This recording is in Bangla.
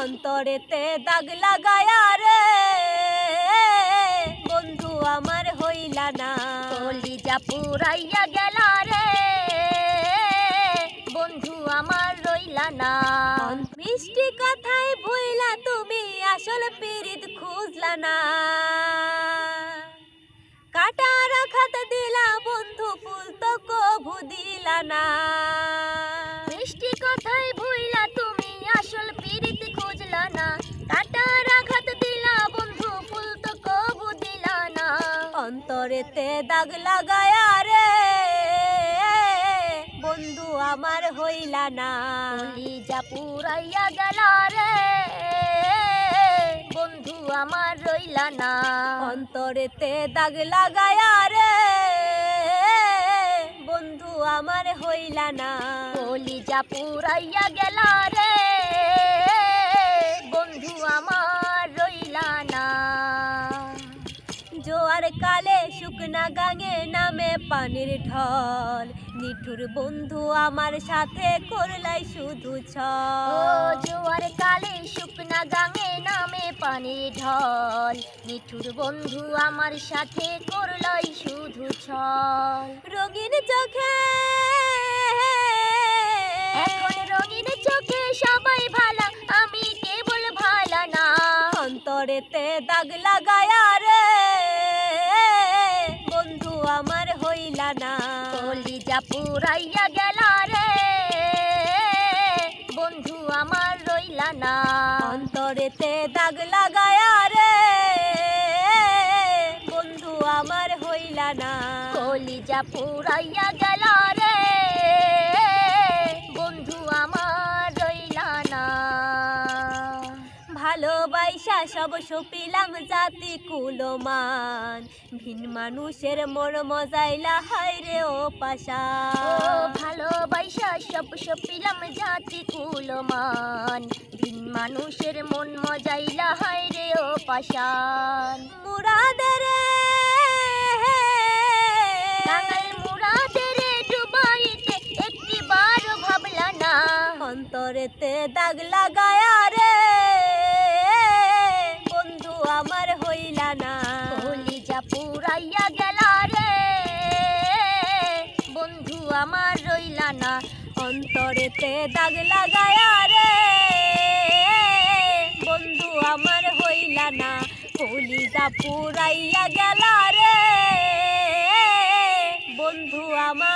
অন্তরেতে দাগ লাগায়া রে। বন্ধু আমার হইলা না। কলিজা পুরাইয়া গেল রে। বন্ধু আমার রইলা না। মিষ্টি কথায় ভুইলা তুমি আসল পিরিত খুঁজলা না। কাটা রাখাত দিলা বন্ধু ফুল তো কভু দিলা না। অন্তরেতে দাগ লাগায়া রে। বন্ধু আমার হইলা না। কলিজা পুরাইয়া গেল রে। বন্ধু আমার রইলা না। অন্তরেতে দাগ লাগায়া রে। বন্ধু আমার হইলা না। কলিজা পুরাইয়া গেল রে। শুকনা গাঙে নামে পানির ঢল। নিঠুর বন্ধু আমার সাথে করলাই শুধু ছল। জোয়ার কালে শুকনা গাঙে নামে পানির ঢল। মিঠুর বন্ধু আমার সাথে করলই শুধু ছল। রঙিন চোখে এখন রঙিন চোখে সবাই ভালা আমি কেবল ভালা না। অন্তরেতে দাগ লাগায়া পুরাইয়া গেল রে। বন্ধু আমার রইলা না। অন্তরেতে দাগ লাগায়া রে। বন্ধু আমার হইলা না। কলিজা পুরাইয়া গেল রে। বন্ধু আমার রইলা না। ভালোবাসা সব সপিলাম জাতি কুলমান। ভিন মানুষের মর মজাইলা হায় রে ও ভালোবাসা সব সপিলাম জাতি কুলমান। দিন মানুষের মন মজাইলা হায় রে ও পাশান মুরাদের অন্তরেতে দাগ লাগায়া রে। ঘরেতে দাগ লাগায়া রে। বন্ধু আমার হইলা না কলিজা পুরাইয়া গেলা রে। বন্ধু আমার